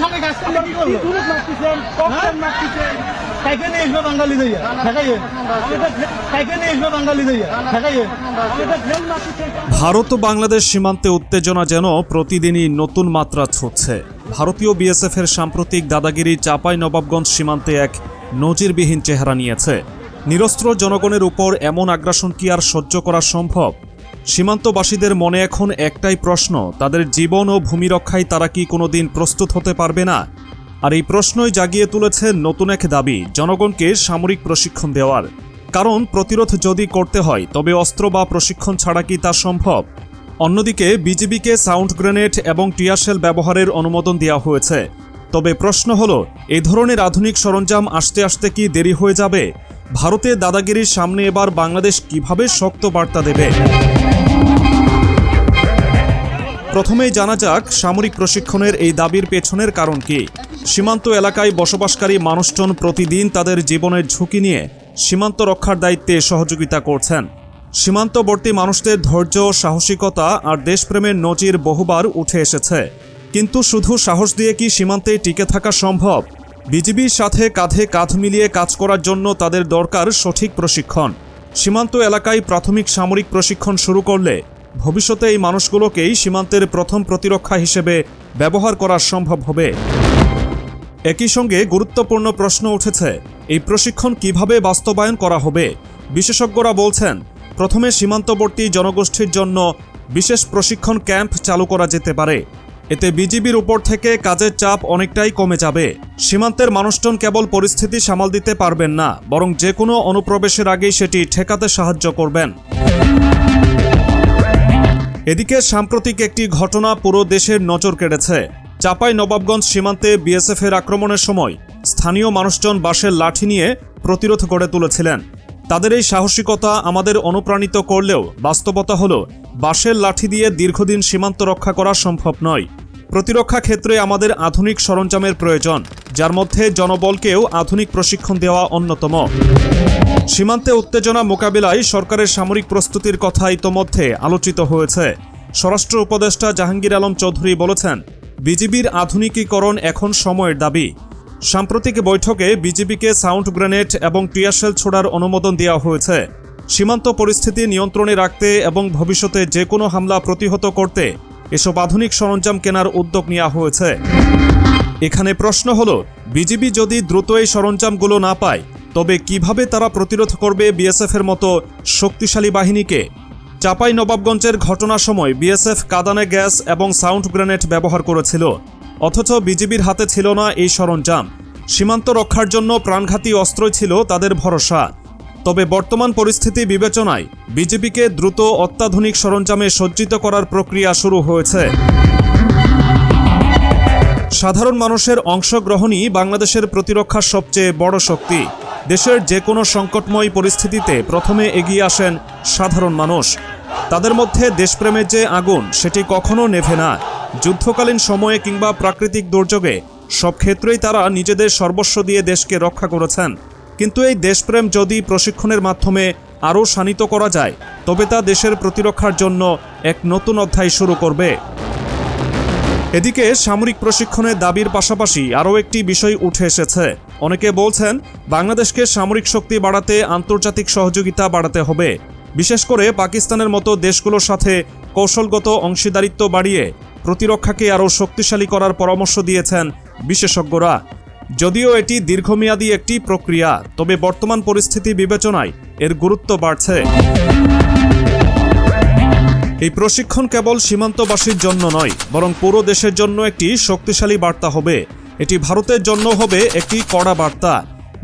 সামনে গাছ কাটলে কি করব? কাইকে নিয়ে আসবে বাঙালি যাইয়া ঠেকাইয়ে। কাইকে নিয়ে আসবে বাঙালি যাইয়া ঠেকাইয়ে। ভারত ও বাংলাদেশ সীমান্তে উত্তেজনা যেন প্রতিদিনই নতুন মাত্রা ছুটছে ভারতীয় বিএসএফ এর সাম্প্রতিক দাদাগিরি চাপাই নবাবগঞ্জ সীমান্তে এক নজিরবিহীন চেহারা নিয়েছে। নিরস্ত্র জনগণের উপর এমন আগ্রাসন কি আর সহ্য করা সম্ভব? সীমান্তবাসীদের মনে এখন একটাই প্রশ্ন, তাদের জীবন ও ভূমি রক্ষায় তারা কি কোনোদিন প্রস্তুত হতে পারবে না? আর এই প্রশ্নই জাগিয়ে তুলেছে নতুন এক দাবি, জনগণকে সামরিক প্রশিক্ষণ দেওয়ার। কারণ প্রতিরোধ যদি করতে হয়, তবে অস্ত্র বা প্রশিক্ষণ ছাড়া কি তা সম্ভব? অন্যদিকে, বিজিবিকে সাউন্ড গ্রেনেড এবং টিয়ারশেল ব্যবহারের অনুমোদন দেওয়া হয়েছে। তবে প্রশ্ন হল এই ধরনের আধুনিক সরঞ্জাম আসতে আসতে কি দেরি হয়ে যাবে? ভারতে দাদাগিরির সামনে এবার বাংলাদেশ কীভাবে শক্ত বার্তা দেবে? প্রথমেই জানা যাক, সামরিক প্রশিক্ষণের এই দাবির পেছনের কারণ কি। সীমান্ত এলাকায় বসবাসকারী মানুষজন প্রতিদিন তাদের জীবনের ঝুঁকি নিয়ে সীমান্ত রক্ষার দায়িত্বে সহযোগিতা করছেন। সীমান্তবর্তী মানুষদের ধৈর্য, সাহসিকতা আর দেশপ্রেমের নজির বহুবার উঠে এসেছে। কিন্তু শুধু সাহস দিয়ে কি সীমান্তে টিকে থাকা সম্ভব? বিজিবির সাথে কাঁধে কাঁধ মিলিয়ে কাজ করার জন্য তাদের দরকার সঠিক প্রশিক্ষণ। সীমান্ত এলাকায় প্রাথমিক সামরিক প্রশিক্ষণ শুরু করলে ভবিষ্যতে এই মানুষগুলোকেই সীমান্তের প্রথম প্রতিরক্ষা হিসেবে ব্যবহার করা সম্ভব হবে। একই সঙ্গে গুরুত্বপূর্ণ প্রশ্ন উঠেছে, এই প্রশিক্ষণ কীভাবে বাস্তবায়ন করা হবে? বিশেষজ্ঞরা বলছেন, প্রথমে সীমান্তবর্তী জনগোষ্ঠীর জন্য বিশেষ প্রশিক্ষণ ক্যাম্প চালু করা যেতে পারে। এতে বিজিবির উপর থেকে কাজের চাপ অনেকটাই কমে যাবে। সীমান্তের মানুষজন কেবল পরিস্থিতি সামাল দিতে পারবেন না, বরং যে কোনো অনুপ্রবেশের আগেই সেটি ঠেকাতে সাহায্য করবেন। এদিকে সাম্প্রতিক একটি ঘটনা পুরো দেশের নজর কেড়েছে। চাপাই নবাবগঞ্জ সীমান্তে বিএসএফ এর আক্রমণের সময় স্থানীয় মানুষজন বাঁশের লাঠি নিয়ে প্রতিরোধ গড়ে তুলেছিলেন। তাদের এই সাহসিকতা আমাদের অনুপ্রাণিত করলেও বাস্তবতা হল বাঁশের লাঠি দিয়ে দীর্ঘদিন সীমান্ত রক্ষা করা সম্ভব নয়। প্রতিরক্ষা ক্ষেত্রে আমাদের আধুনিক সরঞ্জামের প্রয়োজন, যার মধ্যে জনবলকেও আধুনিক প্রশিক্ষণ দেওয়া অন্যতম। সীমান্তে উত্তেজনা মোকাবিলায় সরকারের সামরিক প্রস্তুতির কথা ইতোমধ্যে আলোচিত হয়েছে। স্বরাষ্ট্র উপদেষ্টা জাহাঙ্গীর আলম চৌধুরী বলেছেন, বিজিবির আধুনিকীকরণ এখন সময়ের দাবি। সাম্প্রতিক বৈঠকে বিজিবিকে সাউন্ড গ্রেনেড এবং টিয়ারশেল ছোড়ার অনুমোদন দেওয়া হয়েছে। সীমান্ত পরিস্থিতি নিয়ন্ত্রণে রাখতে এবং ভবিষ্যতে যে কোনো হামলা প্রতিহত করতে এসব আধুনিক সরঞ্জাম কেনার উদ্যোগ নেওয়া হয়েছে। এখানে প্রশ্ন হলো, বিজিবি যদি দ্রুত এই সরঞ্জামগুলো না পায়, তবে কীভাবে তারা প্রতিরোধ করবে বিএসএফ এর মতো শক্তিশালী বাহিনীকে? চাপাই নবাবগঞ্জের ঘটনার সময় বিএসএফ কাদানে গ্যাস এবং সাউন্ড গ্রেনেড ব্যবহার করেছিল, অথচ বিজিবির হাতে ছিল না এই সরঞ্জাম। সীমান্ত রক্ষার জন্য প্রাণঘাতী অস্ত্রই ছিল তাদের ভরসা। তবে বর্তমান পরিস্থিতি বিবেচনায় বিজেপিকে দ্রুত অত্যাধুনিক সরঞ্জামে সজ্জিত করার প্রক্রিয়া শুরু হয়েছে। সাধারণ মানুষের অংশগ্রহণই বাংলাদেশের প্রতিরক্ষার সবচেয়ে বড় শক্তি। দেশের যে কোনো সংকটময় পরিস্থিতিতে প্রথমে এগিয়ে আসেন সাধারণ মানুষ। তাদের মধ্যে দেশপ্রেমের যে আগুন, সেটি কখনো নেভে না। যুদ্ধকালীন সময়ে কিংবা প্রাকৃতিক দুর্যোগে সব ক্ষেত্রেই তারা নিজেদের সর্বস্ব দিয়ে দেশকে রক্ষা করেছেন। কিন্তু এই দেশপ্রেম যদি প্রশিক্ষণের মাধ্যমে আরও শানিত করা যায়, তবে তা দেশের প্রতিরক্ষার জন্য এক নতুন অধ্যায় শুরু করবে। এদিকে সামরিক প্রশিক্ষণের দাবির পাশাপাশি আরও একটি বিষয় উঠে এসেছে। অনেকে বলছেন, বাংলাদেশকে সামরিক শক্তি বাড়াতে আন্তর্জাতিক সহযোগিতা বাড়াতে হবে। বিশেষ করে পাকিস্তানের মতো দেশগুলোর সাথে কৌশলগত অংশীদারিত্ব বাড়িয়ে প্রতিরক্ষাকে আরও শক্তিশালী করার পরামর্শ দিয়েছেন বিশেষজ্ঞরা। যদিও এটি দীর্ঘমেয়াদী একটি প্রক্রিয়া, তবে বর্তমান পরিস্থিতি বিবেচনায় এর গুরুত্ব বাড়ছে। এই প্রশিক্ষণ কেবল সীমান্তবাসীর জন্য নয়, বরং পুরো দেশের জন্য একটি শক্তিশালী বার্তা হবে। এটি ভারতের জন্য হবে একটি কড়া বার্তা।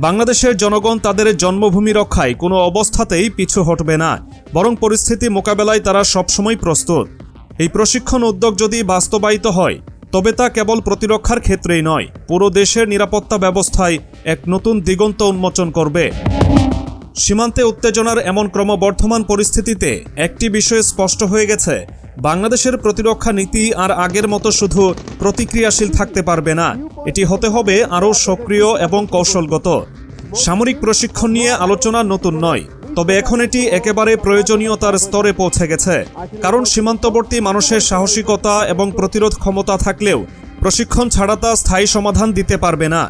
বাংলাদেশের জনগণ তাদের জন্মভূমি রক্ষায় কোনো অবস্থাতেই পিছু হটবে না, বরং পরিস্থিতি মোকাবেলায় তারা সবসময় প্রস্তুত। এই প্রশিক্ষণ উদ্যোগ যদি বাস্তবায়িত হয় তবে তা কেবল প্রতিরক্ষার ক্ষেত্রেই নয়, পুরো দেশের নিরাপত্তা ব্যবস্থায় এক নতুন দিগন্ত উন্মোচন করবে। সীমান্তে উত্তেজনার এমন ক্রমবর্ধমান পরিস্থিতিতে একটি বিষয় স্পষ্ট হয়ে গেছে, বাংলাদেশের প্রতিরক্ষা নীতি আর আগের মতো শুধু প্রতিক্রিয়াশীল থাকতে পারবে না। এটি হতে হবে আরও সক্রিয় এবং কৌশলগত। সামরিক প্রশিক্ষণ নিয়ে আলোচনা নতুন নয় তবে এখন এটি একেবারে প্রয়োজনীয়তার স্তরে পৌঁছে গেছে, কারণ সীমান্তবর্তী মানুষের সাহসিকতা এবং প্রতিরোধ ক্ষমতা থাকলেও প্রশিক্ষণ ছাড়া তা স্থায়ী সমাধান দিতে পারবে না।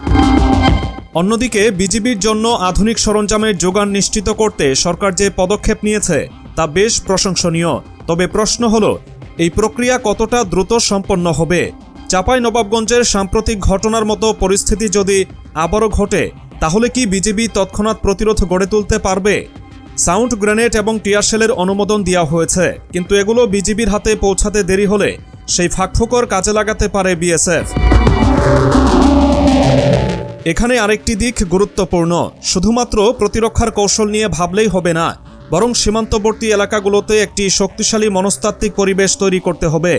অন্যদিকে, বিজিবির জন্য আধুনিক সরঞ্জামের যোগান নিশ্চিত করতে সরকার যে পদক্ষেপ নিয়েছে তা বেশ প্রশংসনীয়। তবে প্রশ্ন হল, এই প্রক্রিয়া কতটা দ্রুত সম্পন্ন হবে? চাপাই নবাবগঞ্জের সাম্প্রতিক ঘটনার মতো পরিস্থিতি যদি আবারও ঘটে, তাহলে কি বিজেপি তৎক্ষণাৎ প্রতিরোধ গড়ে তুলতে পারবে? সাউন্ড গ্রেনেড এবং টিয়ারশেলের অনুমোদন দেওয়া হয়েছে। কিন্তু এগুলো বিজিবির হাতে পৌঁছাতে দেরি হলে সেই ফাঁকফোকর কাজে লাগাতে পারে বিএসএফ। এখানে আরেকটি দিক গুরুত্বপূর্ণ। শুধুমাত্র প্রতিরক্ষার কৌশল নিয়ে ভাবলেই হবে না, বরং সীমান্তবর্তী এলাকাগুলোতে একটি শক্তিশালী মনস্তাত্ত্বিক পরিবেশ তৈরি করতে হবে।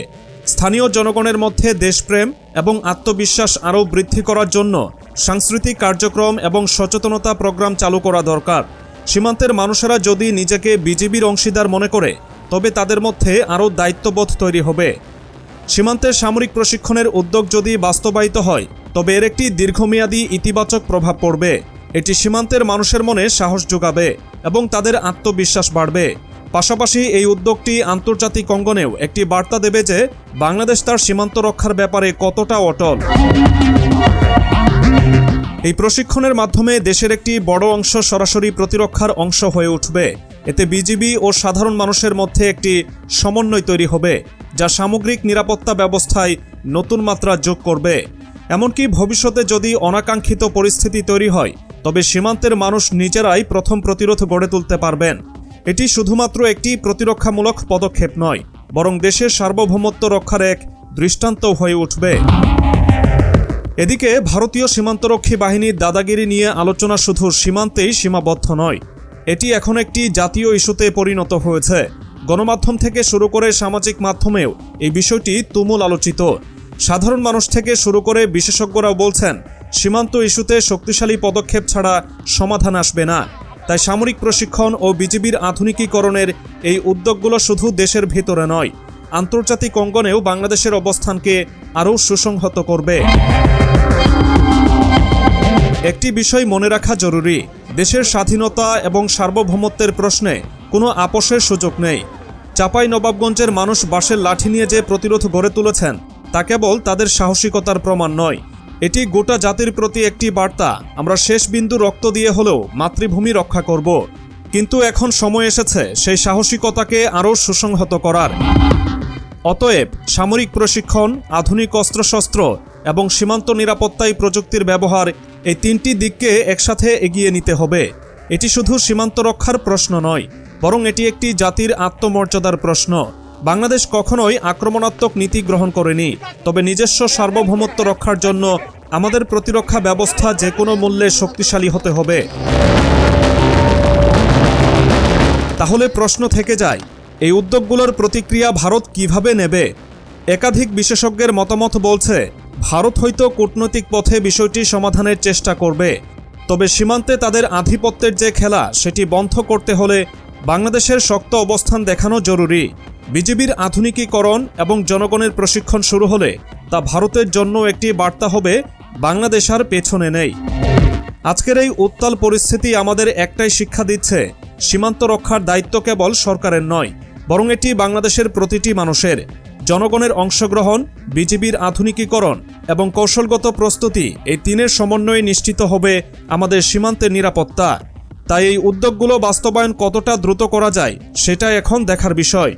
স্থানীয় জনগণের মধ্যে দেশপ্রেম এবং আত্মবিশ্বাস আরও বৃদ্ধি করার জন্য সাংস্কৃতিক কার্যক্রম এবং সচেতনতা প্রোগ্রাম চালু করা দরকার। সীমান্তের মানুষেরা যদি নিজেকে বিজিবির অংশীদার মনে করে, তবে তাদের মধ্যে আরও দায়িত্ববোধ তৈরি হবে। সীমান্তের সামরিক প্রশিক্ষণের উদ্যোগ যদি বাস্তবায়িত হয়, তবে এর একটি দীর্ঘমেয়াদী ইতিবাচক প্রভাব পড়বে। এটি সীমান্তের মানুষের মনে সাহস যোগাবে এবং তাদের আত্মবিশ্বাস বাড়বে। পাশাপাশি এই উদ্যোগটি আন্তর্জাতিক অঙ্গনেও একটি বার্তা দেবে যে, বাংলাদেশ তার সীমান্ত রক্ষার ব্যাপারে কতটা অটল। এই প্রশিক্ষণের মাধ্যমে দেশের একটি বড় অংশ সরাসরি প্রতিরক্ষার অংশ হয়ে উঠবে। এতে বিজিবি ও সাধারণ মানুষের মধ্যে একটি সমন্বয় তৈরি হবে, যা সামগ্রিক নিরাপত্তা ব্যবস্থায় নতুন মাত্রা যোগ করবে। এমনকি ভবিষ্যতে যদি অনাকাঙ্ক্ষিত পরিস্থিতি তৈরি হয়, তবে সীমান্তের মানুষ নিজেরাই প্রথম প্রতিরোধ গড়ে তুলতে পারবেন। এটি শুধুমাত্র একটি প্রতিরক্ষামূলক পদক্ষেপ নয়, বরং দেশের সার্বভৌমত্ব রক্ষার এক দৃষ্টান্ত হয়ে উঠবে। এদিকে ভারতীয় সীমান্তরক্ষী বাহিনীর দাদাগিরি নিয়ে আলোচনা শুধু সীমান্তেই সীমাবদ্ধ নয়। এটি এখন একটি জাতীয় ইস্যুতে পরিণত হয়েছে। গণমাধ্যম থেকে শুরু করে সামাজিক মাধ্যমেও এই বিষয়টি তুমুল আলোচিত। সাধারণ মানুষ থেকে শুরু করে বিশেষজ্ঞরাও বলছেন, সীমান্ত ইস্যুতে শক্তিশালী পদক্ষেপ ছাড়া সমাধান আসবে না। তাই সামরিক প্রশিক্ষণ ও বিজিবির আধুনিকীকরণের এই উদ্যোগগুলো শুধু দেশের ভিতরে নয়, আন্তর্জাতিক অঙ্গনেও বাংলাদেশের অবস্থানকে আরও সুসংহত করবে। একটি বিষয় মনে রাখা জরুরি, দেশের স্বাধীনতা এবং সার্বভৌমত্বের প্রশ্নে কোনো আপোষের সুযোগ নেই। চাপাই নবাবগঞ্জের মানুষ বাঁশের লাঠি নিয়ে যে প্রতিরোধ গড়ে তুলেছেন, তা কেবল তাদের সাহসিকতার প্রমাণ নয়। এটি গোটা জাতির প্রতি একটি বার্তা, আমরা শেষ বিন্দু রক্ত দিয়ে হলেও মাতৃভূমি রক্ষা করব। কিন্তু এখন সময় এসেছে সেই সাহসিকতাকে আরও সুসংহত করার। অতএব সামরিক প্রশিক্ষণ, আধুনিক অস্ত্রশস্ত্র এবং সীমান্ত নিরাপত্তায় প্রযুক্তির ব্যবহার, এই তিনটি দিককে একসাথে এগিয়ে নিতে হবে। এটি শুধু সীমান্ত রক্ষার প্রশ্ন নয়, বরং এটি একটি জাতির আত্মমর্যাদার প্রশ্ন। বাংলাদেশ কখনোই আক্রমণাত্মক নীতি গ্রহণ করেনি, তবে নিজস্ব সার্বভৌমত্ব রক্ষার জন্য আমাদের প্রতিরক্ষা ব্যবস্থা যে কোনো মূল্যে শক্তিশালী হতে হবে। তাহলে প্রশ্ন থেকে যায়, এই উদ্যোগগুলোর প্রতিক্রিয়া ভারত কীভাবে নেবে? একাধিক বিশেষজ্ঞের মতামত বলছে ভারত হয়তো কূটনৈতিক পথে বিষয়টি সমাধানের চেষ্টা করবে, তবে সীমান্তে তাদের আধিপত্যের যে খেলা সেটি বন্ধ করতে হলে বাংলাদেশের শক্ত অবস্থান দেখানো জরুরি। বিজিবির আধুনিকীকরণ এবং জনগণের প্রশিক্ষণ শুরু হলে তা ভারতের জন্য একটি বার্তা হবে, বাংলাদেশ আর পেছনে নেই। আজকের এই উত্তাল পরিস্থিতি আমাদের একটাই শিক্ষা দিচ্ছে, সীমান্ত রক্ষার দায়িত্ব কেবল সরকারের নয়, বরং এটি বাংলাদেশের প্রতিটি মানুষের। জনগণের অংশগ্রহণ, বিজিবির আধুনিকীকরণ এবং কৌশলগত প্রস্তুতি এই তিনের সমন্বয়ে নিশ্চিত হবে আমাদের সীমান্তের নিরাপত্তা। তাই এই উদ্যোগগুলো বাস্তবায়ন কতটা দ্রুত করা যায়, সেটা এখন দেখার বিষয়।